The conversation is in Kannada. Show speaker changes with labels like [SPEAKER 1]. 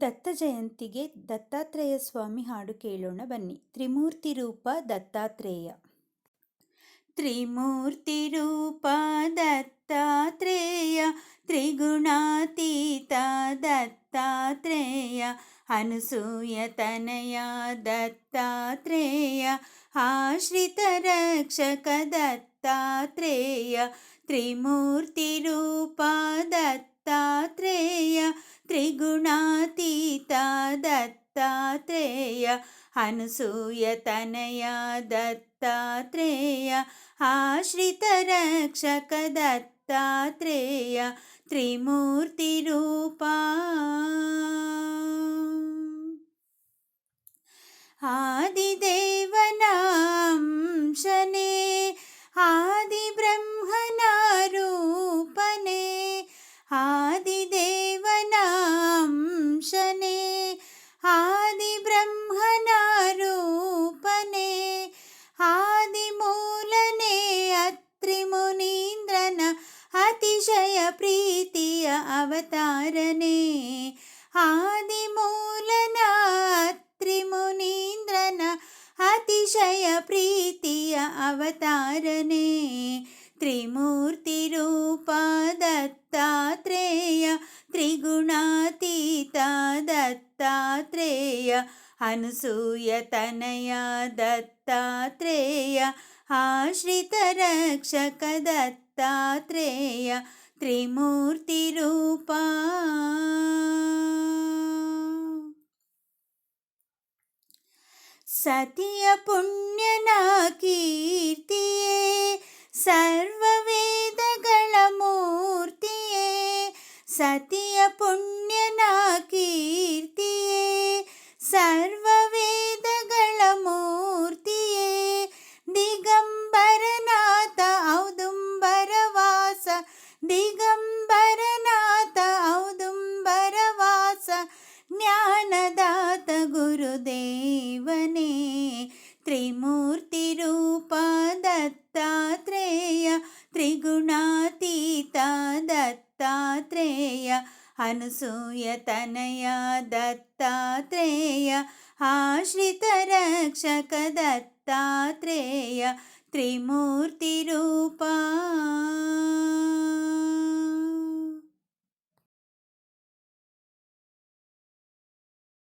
[SPEAKER 1] ದತ್ತ ಜಯಂತಿಗೆ ದತ್ತಾತ್ರೇಯ ಸ್ವಾಮಿ ಹಾಡು ಕೇಳೋಣ ಬನ್ನಿ. ತ್ರಿಮೂರ್ತಿ ರೂಪ ದತ್ತಾತ್ರೇಯ. ತ್ರಿಮೂರ್ತಿ ರೂಪ ದತ್ತಾತ್ರೇಯ, ತ್ರಿಗುಣಾತೀತ ದತ್ತಾತ್ರೇಯ, ಅನುಸೂಯ ತನಯ ದತ್ತಾತ್ರೇಯ, ಆಶ್ರಿತ ರಕ್ಷಕ ದತ್ತಾತ್ರೇಯ, ತ್ರಿಮೂರ್ತಿ ರೂಪ ದತ್ತಾತ್ರೇಯ त्रिगुणातीता दत्तात्रेय अनुसूयतनया दत्तात्रेय आश्रितरक्षक दत्तात्रेय त्रिमूर्तिरूपा। ಅವತಾರನೇ. ಆದಿಮೂಲನ ತ್ರಿಮುನೀಂದ್ರನ ಅತಿಶಯ ಪ್ರೀತಿಯ ಅವತಾರನೇ. ತ್ರಿಮೂರ್ತಿ ರೂಪ ದತ್ತಾತ್ರೇಯ ತ್ರಿಗುಣಾತೀತ ದತ್ತಾತ್ರೇಯ ಅನುಸೂಯ ತನಯ ದತ್ತಾತ್ರೇಯ ಆಶ್ರಿತ ರಕ್ಷಕ ದತ್ತಾತ್ರೇಯ ത്രിമൂർത്തിരൂപ സതിയ പുണ്യനാകീർത്തിയേ സർവവേദകള മൂർത്തിയേ സതിയ പുണ്യ ದಿಗಂಬರನಾಥ ಔದುಂಬರವಾಸ ಜ್ಞಾನದಾತ ಗುರುದೇವನೇ ತ್ರಿಮೂರ್ತಿ ರೂಪ ದತ್ತಾತ್ರೇಯ ತ್ರಿಗುಣಾತೀತ ದತ್ತಾತ್ರೇಯ ಅನುಸೂಯ ತನಯ ದತ್ತಾತ್ರೇಯ ಆಶ್ರಿತ